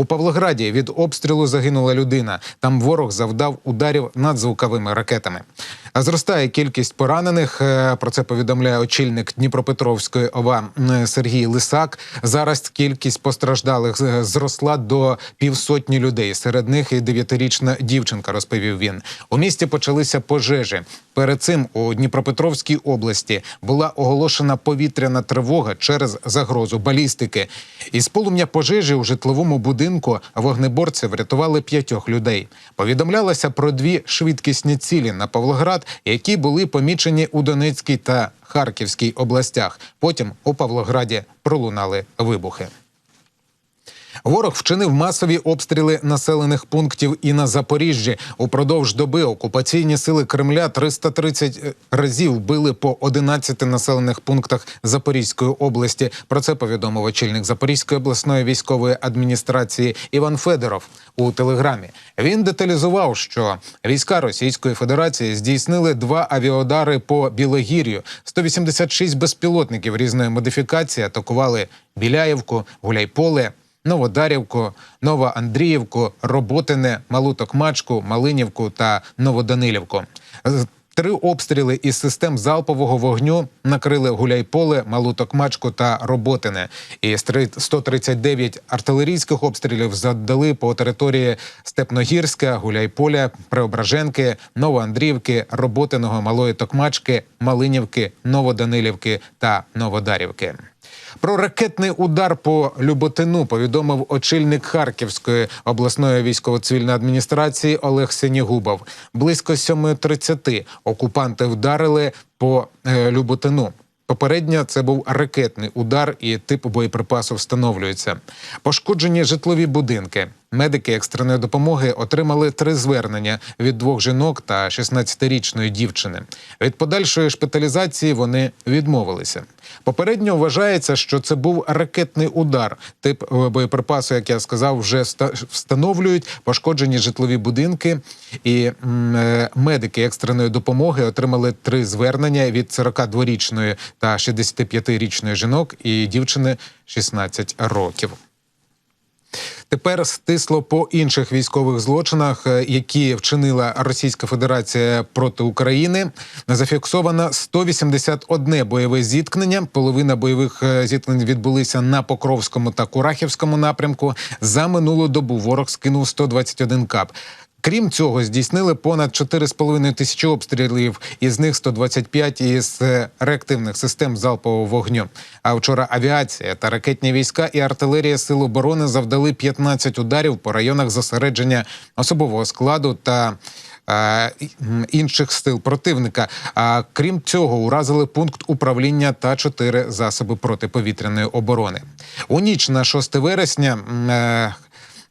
У Павлограді від обстрілу загинула людина. Там ворог завдав ударів надзвуковими ракетами. Зростає кількість поранених. Е, Про це повідомляє очільник Дніпропетровської ОВА Сергій Лисак. Зараз кількість постраждалих е, зросла до півсотні людей. Серед них і дев'ятирічна дівчинка, розповів він. У місті почалися пожежі. Перед цим у Дніпропетровській області була оголошена повітряна тривога через загрозу балістики. Із полум'я пожежі у житловому будинку вогнеборці врятували п'ятьох людей. Повідомлялося про дві швидкісні цілі на Павлоград, які були помічені у Донецькій та Харківській областях. Потім у Павлограді пролунали вибухи. Ворог вчинив масові обстріли населених пунктів і на Запоріжжі. Упродовж доби окупаційні сили Кремля 330 разів били по 11 населених пунктах Запорізької області. Про це повідомив очільник Запорізької обласної військової адміністрації Іван Федоров у телеграмі. Він деталізував, що війська Російської Федерації здійснили два авіаудари по Білогір'ю. 186 безпілотників різної модифікації атакували Біляєвку, Гуляйполе. Новодарівку, Новоандріївку, Роботине, Малу Токмачку, Малинівку та Новоданилівку. Три обстріли із систем залпового вогню накрили Гуляйполе, Малу Токмачку та Роботине. І з три- 139 артилерійських обстрілів задали по території Степногірська, Гуляйполя, Преображенки, Новоандріївки, Роботиного, Малої Токмачки, Малинівки, Новоданилівки та Новодарівки. Про ракетний удар по Люботину повідомив очільник Харківської обласної військово-цивільної адміністрації Олег Сенігубов. Близько 7.30 окупанти вдарили по е, Люботину. Попередньо це був ракетний удар, і тип боєприпасу встановлюється. Пошкоджені житлові будинки. Медики екстреної допомоги отримали три звернення від двох жінок та 16-річної дівчини. Від подальшої шпиталізації вони відмовилися. Попередньо вважається, що це був ракетний удар. Тип боєприпасу, як я сказав, вже ста- встановлюють пошкоджені житлові будинки. І е, медики екстреної допомоги отримали три звернення від 42-річної та 65-річної жінок і дівчини 16 років. Тепер стисло по інших військових злочинах, е, які вчинила Російська Федерація проти України. Зафіксовано 181 бойове зіткнення. Половина бойових е, зіткнень відбулися на Покровському та Курахівському напрямку. За минулу добу ворог скинув 121 кап. Крім цього, здійснили понад 4,5 тисячі обстрілів, із них 125 із е, реактивних систем залпового вогню. А вчора авіація та ракетні війська і артилерія Сил оборони завдали 15 ударів по районах зосередження особового складу та. е, Інших сил противника. А крім цього, уразили пункт управління та чотири засоби протиповітряної оборони. У ніч на 6 вересня е,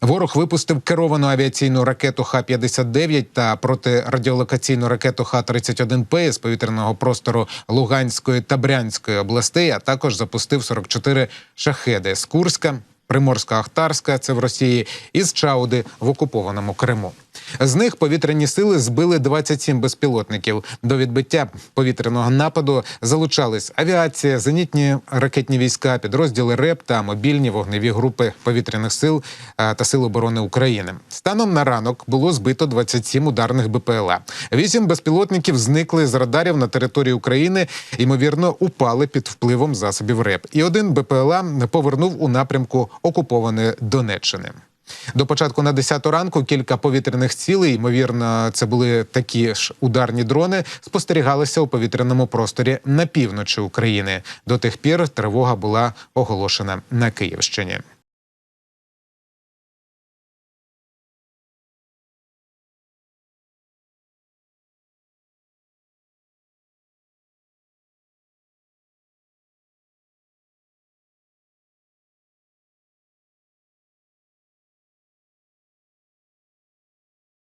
Ворог випустив керовану авіаційну ракету Х-59 та протирадіолокаційну ракету Х-31П з повітряного простору Луганської та Брянської областей, а також запустив 44 шахеди з Курська, Приморська-Ахтарська, це в Росії, і з Чауди в окупованому Криму. З них повітряні сили збили 27 безпілотників. До відбиття повітряного нападу залучались авіація, зенітні ракетні війська, підрозділи РЕП та мобільні вогневі групи повітряних сил е, та сил оборони України. Станом на ранок було збито 27 ударних БПЛА. Вісім безпілотників зникли з радарів на території України. Ймовірно, упали під впливом засобів РЕП. І один БПЛА повернув у напрямку окупованої Донеччини. До початку на 10 ранку кілька повітряних цілей, ймовірно, це були такі ж ударні дрони, спостерігалися у повітряному просторі на півночі України. До тих пір тривога була оголошена на Київщині.